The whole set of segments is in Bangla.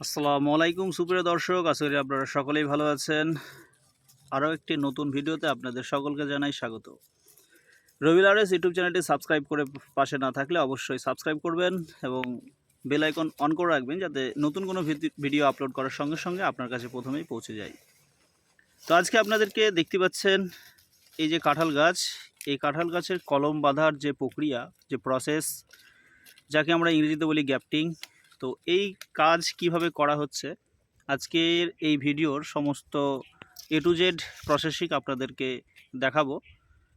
আসসালামু আলাইকুম, সুপ্রিয় দর্শক। আশা করি আপনারা সকলেই ভালো আছেন। আরও একটি নতুন ভিডিওতে আপনাদের সকলকে জানাই স্বাগত। রবিল আরএস ইউটিউব চ্যানেলটি সাবস্ক্রাইব করে পাশে না থাকলে অবশ্যই সাবস্ক্রাইব করবেন এবং বেল আইকন অন করে রাখবেন যাতে নতুন কোনো ভিডি- ভিডিও আপলোড করার সঙ্গে সঙ্গে আপনার কাছে প্রথমেই পৌঁছে যায়। তো আজকে আপনাদেরকে দেখতে পাচ্ছেন এই যে কাঁঠাল গাছ। এই কাঁঠাল গাছের কলম বাঁধার যে প্রক্রিয়া, যে প্রসেস যাকে আমরা ইংরেজিতে বলি গ্যাপটিং তো এই কাজ কীভাবে করা হচ্ছে? আজকের এই ভিডিওর সমস্ত এ টু জেড প্রসেসিং আপনাদেরকে দেখাবো।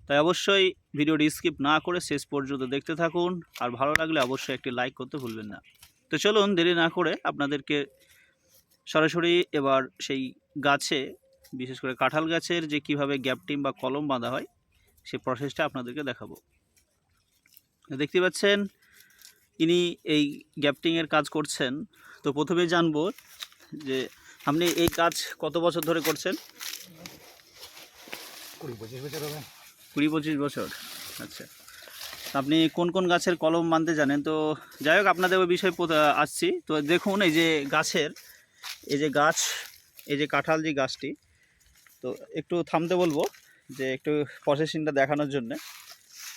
তাই অবশ্যই ভিডিওটি স্কিপ না করে শেষ পর্যন্ত দেখতে থাকুন, আর ভালো লাগলে অবশ্যই একটি লাইক করতে ভুলবেন না। তো চলুন দেরি না করে আপনাদেরকে সরাসরি এবার সেই গাছে, বিশেষ করে কাঁঠাল গাছের যে কীভাবে গ্যাপটিম বা কলম বাঁধা হয় সেই প্রসেসটা আপনাদেরকে দেখাবো। দেখতে পাচ্ছেন ইনি এই গ্যাপটিংয়ের কাজ করছেন। তো প্রথমে জানব যে আপনি এই কাজ কত বছর ধরে করছেন? কুড়ি পঁচিশ বছর হবে। কুড়ি পঁচিশ বছর আচ্ছা। আপনি কোন কোন গাছের কলম মানতে জানেন? তো যাই হোক আপনাদের ওই বিষয়ে আসছি। তো দেখুন এই যে গাছের এই যে গাছ এই যে কাঁঠাল যে গাছটি তো একটু থামতে বলব যে একটু প্রসেসিংটা দেখানোর জন্যে।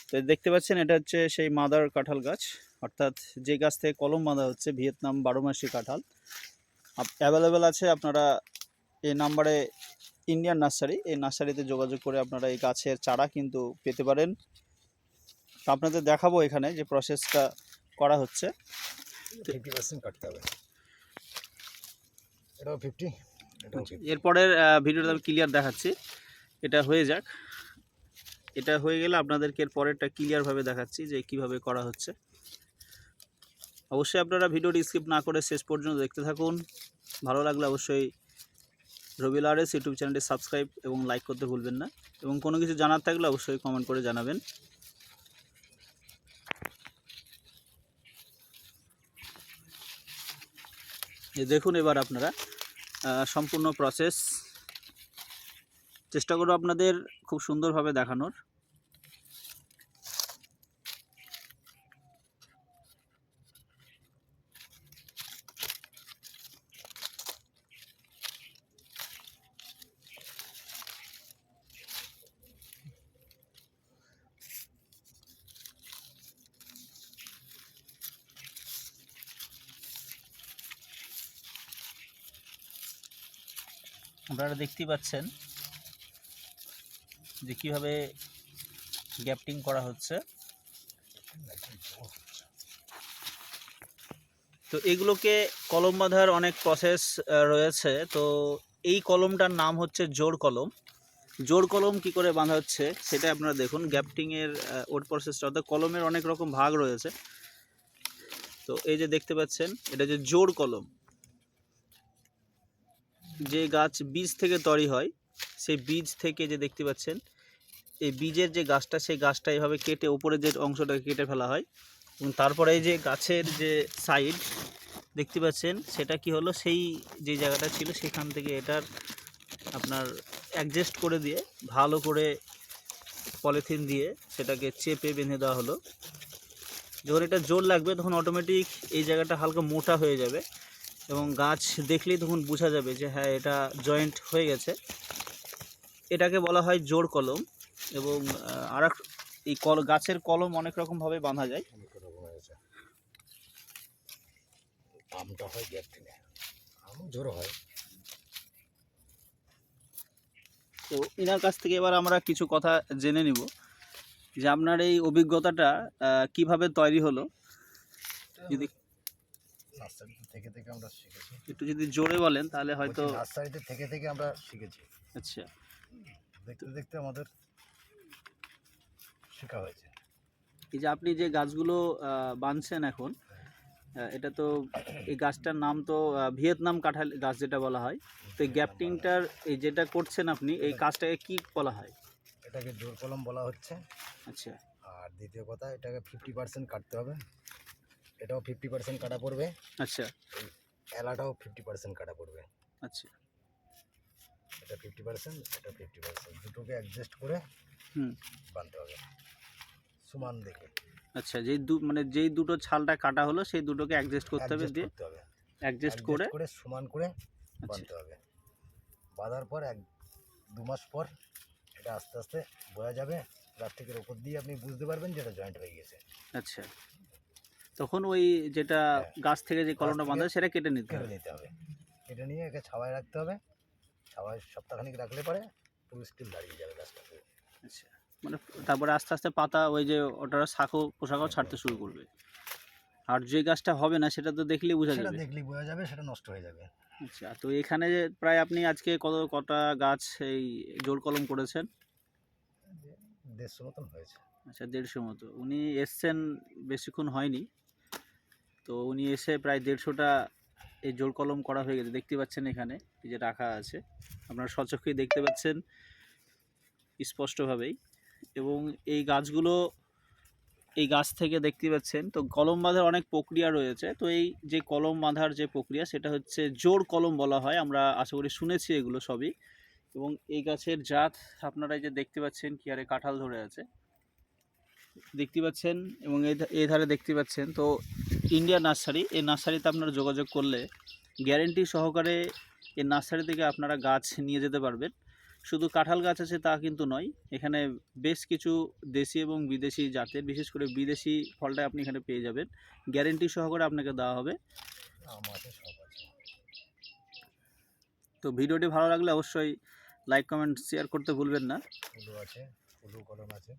তো দেখতে পাচ্ছেন এটা হচ্ছে সেই মাদার কাঁঠাল গাছ। অর্থাৎ যে গাছ থেকে কলম বাঁধা হচ্ছে ভিয়েতনাম বারো মাসি কাঁঠাল অ্যাভেলেবেল আছে আপনারা এই নাম্বারে ইন্ডিয়ান নার্সারি এই নার্সারিতে যোগাযোগ করে আপনারা এই গাছের চারা কিন্তু পেতে পারেন। তো আপনাদের দেখাবো এখানে যে প্রসেসটা করা হচ্ছে। ফিফটি পার্সেন্ট কাটতে হবে। এটাও ফিফটি এরপরের ভিডিওটা আমি ক্লিয়ার দেখাচ্ছি। এটা হয়ে যাক। এটা হয়ে গেলে আপনাদেরকে এর পরেরটা ক্লিয়ারভাবে দেখাচ্ছি যে কীভাবে করা হচ্ছে। অবশ্যই আপনারা ভিডিওটি স্কিপ না করে শেষ পর্যন্ত দেখতে থাকুন। ভালো লাগলে অবশ্যই রবিল আরএস ইউটিউব চ্যানেলটি সাবস্ক্রাইব এবং লাইক করতে ভুলবেন না। এবং কোনো কিছু জানার থাকলে অবশ্যই কমেন্ট করে জানাবেন। দেখুন এবার আপনারা সম্পূর্ণ প্রসেস চেষ্টা করব আপনাদের খুব সুন্দরভাবে দেখানোর। আপনারা দেখতেই পাচ্ছেন যে কীভাবে গ্যাপটিং করা হচ্ছে। তো এগুলোকে কলম বাঁধার অনেক প্রসেস রয়েছে। তো এই কলমটার নাম হচ্ছে জোর কলম। জোর কলম কি করে বাঁধা হচ্ছে সেটা আপনারা দেখুন। গ্যাপটিংয়ের ওর প্রসেসটা অর্থাৎ কলমের অনেক রকম ভাগ রয়েছে। তো এই যে দেখতে পাচ্ছেন, এটা যে জোর কলম। যে গাছ বীজ থেকে তৈরি হয়, সেই বীজ থেকে যে দেখতে পাচ্ছেন, এই বীজের যে গাছটা, সেই গাছটা এভাবে কেটে উপরে যে অংশটাকে কেটে ফেলা হয়। এবং তারপরে এই যে গাছের যে সাইড দেখতে পাচ্ছেন, সেটা কি হলো? সেই যে জায়গাটা ছিল, সেখান থেকে এটার আপনার অ্যাডজাস্ট করে দিয়ে, ভালো করে পলিথিন দিয়ে সেটাকে চেপে বেঁধে দেওয়া হলো। যখন এটা জোর লাগবে, তখন অটোমেটিক এই জায়গাটা হালকা মোটা হয়ে যাবে। এবং গাছ দেখলেই তখন বোঝা যাবে যে হ্যাঁ এটা জয়েন্ট হয়ে গেছে। এটাকে বলা হয় জোর কলম এবং আর এই কল গাছের কলম অনেক রকমভাবে বাঁধা যায়। আমটা হয় গ্যাপ থেকে আমও জোর হয়। তো এনার কাছ থেকে এবার আমরা কিছু কথা জেনে নিব যে আপনার এই অভিজ্ঞতাটা কীভাবে তৈরি হলো? যদি নার্সারিতে থেকে থেকে আমরা শিখেছি একটু যদি জোরে বলেন তাহলে হয়তো নার্সারিতে থেকে থেকে আমরা শিখেছি। আচ্ছা। দেখতে দেখতে আমাদের শেখা হয়েছে। এই যে আপনি যে গাছগুলো আহ, বাঁধছেন এখন এটা তো এই গাছটার নাম তো ভিয়েতনাম কাঁঠাল গাছ যেটা বলা হয়। তো এই গ্যাপটিংটার এই যেটা করছেন আপনি এই কাজটাকে কি বলা হয়? এটাকে জোর কলম বলা হচ্ছে। আচ্ছা। আর দ্বিতীয় কথা এটাকে ফিফটি পার্সেন্ট কাটতে হবে। এটাও ফিফটি পার্সেন্ট কাটা পড়বে। আচ্ছা। এলাটাও ফিফটি পার্সেন্ট কাটা পড়বে। আচ্ছা। এটা ফিফটি পার্সেন্ট এটা ফিফটি পার্সেন্ট দুটোকে অ্যাডজাস্ট করে হুম। বানতে হবে। সমান দেখে। আচ্ছা যেই দু মানে যেই দুটো ছালটা কাটা হলো সেই দুটোকে অ্যাডজাস্ট করতে হবে দিয়ে অ্যাডজাস্ট করে করে সমান করে আচ্ছা। বাঁধতে হবে। বাঁধার পর এক দু মাস পর এটা আস্তে আস্তে বোঝা যাবে। প্লাস্টিকের ওপর দিয়ে আপনি বুঝতে পারবেন যে এটা জয়েন্ট হয়ে গেছে। আচ্ছা। তখন ওই যেটা হ্যাঁ। গাছ থেকে যে কলমটা বাঁধা সেটা কেটে নিতে কেটে হবে। নিতে হবে। কেটে নিয়ে একে ছাওয়ায় রাখতে হবে। ছাওয়ায় সপ্তাহখানিক রাখলে পরে পুরো স্টিল দাঁড়িয়ে যাবে গাছটা আচ্ছা। মানে তারপরে আস্তে আস্তে পাতা ওই যে ওটার শাখো পোশাকও ছাড়তে শুরু করবে। আর যে গাছটা হবে না সেটা তো দেখলেই বোঝা সেটা যাবে। দেখলেই বোঝা যাবে সেটা নষ্ট হয়ে যাবে। আচ্ছা তো এখানে যে প্রায় আপনি আজকে কত কটা গাছ এই জোর কলম করেছেন? দেড়শো মতন হয়েছে। আচ্ছা দেড়শো মতো। উনি এসছেন বেশিক্ষণ হয়নি। তো উনি এসে প্রায় দেড়শোটা এই জোর কলম করা হয়ে গেছে। দেখতে পাচ্ছেন এখানে, এই যে রাখা আছে। আপনারা সচক্ষেই দেখতে পাচ্ছেন স্পষ্টভাবেই। এবং এই গাছগুলো, এই গাছ থেকে দেখতে পাচ্ছেন, তো কলম বাঁধার অনেক প্রক্রিয়া রয়েছে। তো এই যে কলম বাঁধার যে প্রক্রিয়া, সেটা হচ্ছে জোর কলম বলা হয়। আমরা আশা করি শুনেছি এগুলো সবই। এবং এই গাছের জাত আপনারা এই যে দেখতে পাচ্ছেন কি আরে কাঁঠাল ধরে আছে। দেখতে পাচ্ছেন এবং এই ধারে দেখতে পাচ্ছেন। তো ইন্ডিয়া নার্সারি এই নার্সারিতে আপনারা যোগাযোগ করলে গ্যারেন্টি সহকারে এই নার্সারি থেকে আপনারা গাছ নিয়ে যেতে পারবেন। শুধু কাঁঠাল গাছ আছে তা কিন্তু নয় এখানে বেশ কিছু দেশি এবং বিদেশি জাতের বিশেষ করে বিদেশি ফলটা আপনি এখানে পেয়ে যাবেন। গ্যারেন্টি সহকারে আপনাকে দেওয়া হবে। তো ভিডিওটি ভালো লাগলে অবশ্যই লাইক কমেন্ট শেয়ার করতে ভুলবেন না। আছে আছে।